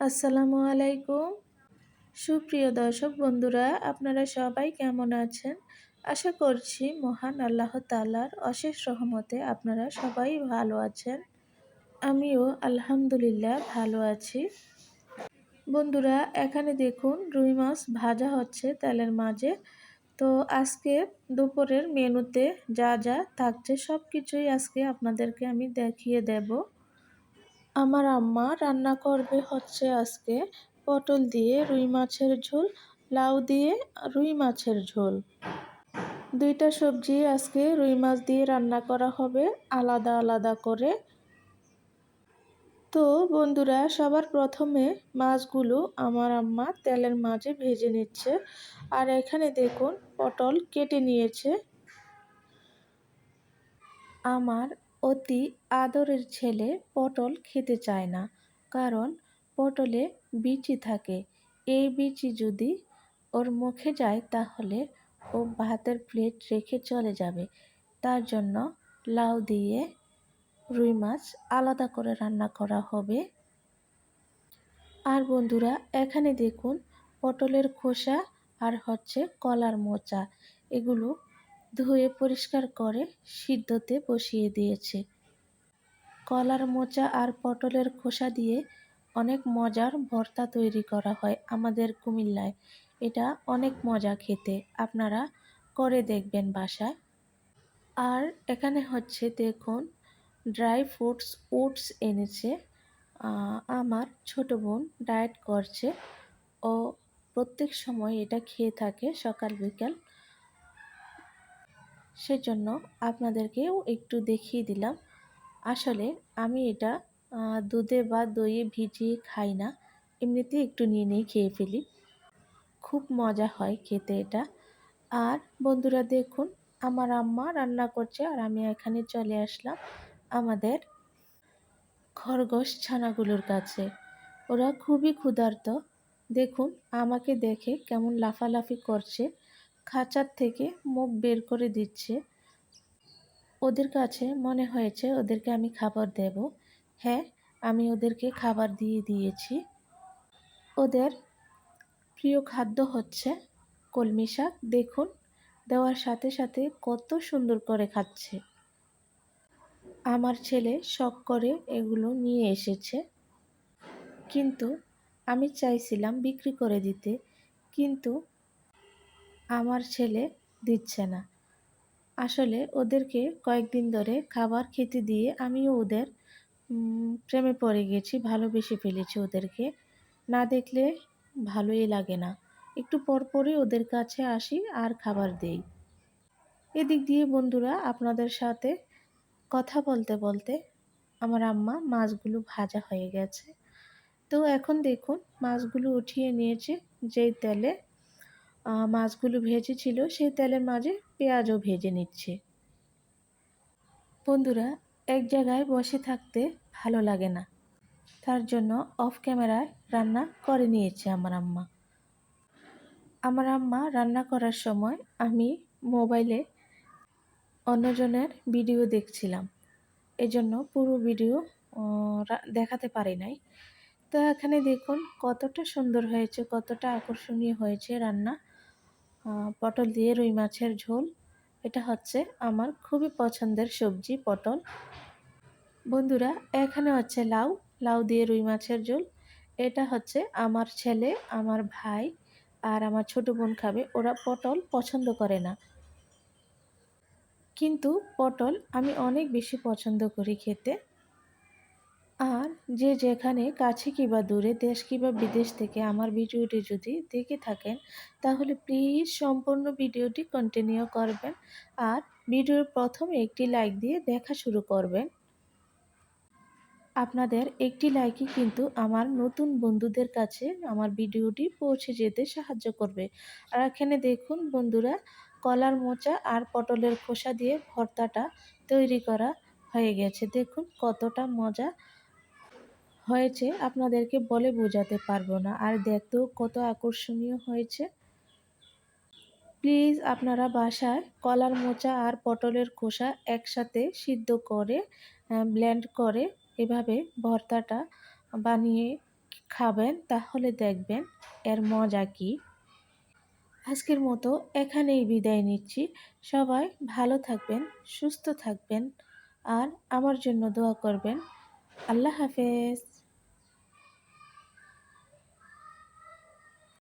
আসসালামু আলাইকুম। সুপ্রিয় দর্শক বন্ধুরা, আপনারা সবাই কেমন আছেন? আশা করছি মহান আল্লাহ তালার অশেষ রহমতে আপনারা সবাই ভালো আছেন। আমিও আলহামদুলিল্লাহ ভালো আছি। বন্ধুরা, এখানে দেখুন রুই মাছ ভাজা হচ্ছে তেলের মাঝে। তো আজকে দুপুরের মেনুতে যা যা থাকছে সব কিছুই আজকে আপনাদেরকে আমি দেখিয়ে দেব। আমার আম্মা রান্না করবে হচ্ছে আজকে। পটল দিয়ে রুই মাছের ঝোল, লাউ দিয়ে রুই মাছের ঝোল। দুইটা সবজি আজকে রুই মাছ দিয়ে রান্না করা হবে, আলাদা আলাদা করে। তো বন্ধুরা, সবার প্রথমে মাছগুলো আমার আম্মা তেলের মাঝে ভেজে নিচ্ছে। আর এখানে দেখুন, পটল কেটে নিয়েছে। আমার অতি আদরের ছেলে পটল খেতে চায় না, কারণ পটলে বিচি থাকে। এই বিচি যদি ওর মুখে যায় তাহলে ও ভাতের প্লেট রেখে চলে যাবে। তার জন্য লাউ দিয়ে রুই মাছ আলাদা করে রান্না করা হবে। আর বন্ধুরা, এখানে দেখুন পটলের খোসা আর হচ্ছে কলার মোচা। এগুলো ধুয়ে পরিষ্কার করে সিদ্ধতে বসিয়ে দিয়েছে। কলার মোচা আর পটলের খোসা দিয়ে অনেক মজার ভর্তা তৈরি করা হয় আমাদের কুমিল্লায়। এটা অনেক মজা খেতে। আপনারা করে দেখবেন বাসায়। আর এখানে হচ্ছে দেখুন, ড্রাই ফ্রুটস, ওটস এনেছে। আমার ছোট বোন ডায়েট করছে। ও প্রত্যেক সময় এটা খেয়ে থাকে সকাল বিকাল সেজন্য আপনাদেরকেও একটু দেখিয়ে দিলাম। আসলে আমি এটা দুধে বা দইয়ে ভিজিয়ে খাই না। এমনিতেই একটু নিয়ে নিয়ে খেয়ে ফেলি। খুব মজা হয় খেতে এটা। আর বন্ধুরা দেখুন, আমার আম্মা রান্না করছে আর আমি এখানে চলে আসলাম আমাদের খরগোশ ছানাগুলোর কাছে। ওরা খুবই ক্ষুধার্ত। দেখুন, আমাকে দেখে কেমন লাফালাফি করছে। খাঁচার থেকে মুখ বের করে দিচ্ছে। ওদের কাছে মনে হয়েছে ওদেরকে আমি খাবার দেব। হ্যাঁ আমি ওদেরকে খাবার দিয়ে দিয়েছি। ওদের প্রিয় খাদ্য হচ্ছে কলমি শাক। দেখুন, দেওয়ার সাথে সাথে কত সুন্দর করে খাচ্ছে। আমার ছেলে শখ করে এগুলো নিয়ে এসেছে। কিন্তু আমি চাইছিলাম বিক্রি করে দিতে। কিন্তু আমার ছেলে দিচ্ছে না। আসলে ওদেরকে কয়েকদিন ধরে খাবার খেতে দিয়ে আমিও ওদের প্রেমে পড়ে গেছি, ভালোবেসে ফেলেছি ওদেরকে। না দেখলে ভালোই লাগে না। একটু পরপরই ওদের কাছে আসি আর খাবার দেই। এদিক দিয়ে বন্ধুরা আপনাদের সাথে কথা বলতে বলতে আমার আম্মা মাছগুলো ভাজা হয়ে গেছে। তো এখন দেখুন মাছগুলো উঠিয়ে নিয়েছে যেই তেলে মাছগুলো ভেজেছিল সেই তেলের মাঝে পেঁয়াজও ভেজে নিচ্ছে। বন্ধুরা, এক জায়গায় বসে থাকতে ভালো লাগে না। তার জন্য অফ ক্যামেরায় রান্না করে নিয়েছে আমার আম্মা। আমার আম্মা রান্না করার সময় আমি মোবাইলে অন্যজনের ভিডিও দেখছিলাম। এজন্য পুরো ভিডিও দেখাতে পারি নাই। তো এখানে দেখুন কতটা সুন্দর হয়েছে, কতটা আকর্ষণীয় হয়েছে রান্না। পটল দিয়ে রুই মাছের ঝোল। এটা হচ্ছে আমার খুবই পছন্দের সবজি পটল। বন্ধুরা, এখানে হচ্ছে লাউ লাউ দিয়ে রুই মাছের ঝোল। এটা হচ্ছে আমার ছেলে, আমার ভাই আর আমার ছোট বোন খাবে। ওরা পটল পছন্দ করে না। কিন্তু পটল আমি অনেক বেশি পছন্দ করি খেতে। আর যে যেখানে, কাছে কিংবা দূরে, দেশ কিংবা বিদেশ থেকে আমার ভিডিওটি যদি দেখে থাকেন, তাহলে প্লিজ সম্পূর্ণ ভিডিওটি কন্টিনিউ করবেন আর ভিডিওর প্রথমে একটি লাইক দিয়ে দেখা শুরু করবেন। আপনাদের একটি লাইকই কিন্তু আমার নতুন বন্ধুদের কাছে আমার ভিডিওটি পৌঁছে যেতে সাহায্য করবে। আর এখানে দেখুন বন্ধুরা, কলার মোচা আর পটলের খোসা দিয়ে ভর্তাটা তৈরি করা হয়ে গেছে। দেখুন কতটা মজা হয়েছে, আপনাদেরকে বলে বোঝাতে পারব না। আর দেখতেও কত আকর্ষণীয় হয়েছে। প্লিজ, আপনারা বাসায় কলার মোচা আর পটলের খোসা একসাথে সিদ্ধ করে ব্লেন্ড করে এভাবে ভর্তাটা বানিয়ে খাবেন, তাহলে দেখবেন এর মজা কী। আজকের মতো এখানেই বিদায় নিচ্ছি। সবাই ভালো থাকবেন, সুস্থ থাকবেন, আর আমার জন্য দোয়া করবেন। আল্লাহ হাফেজ।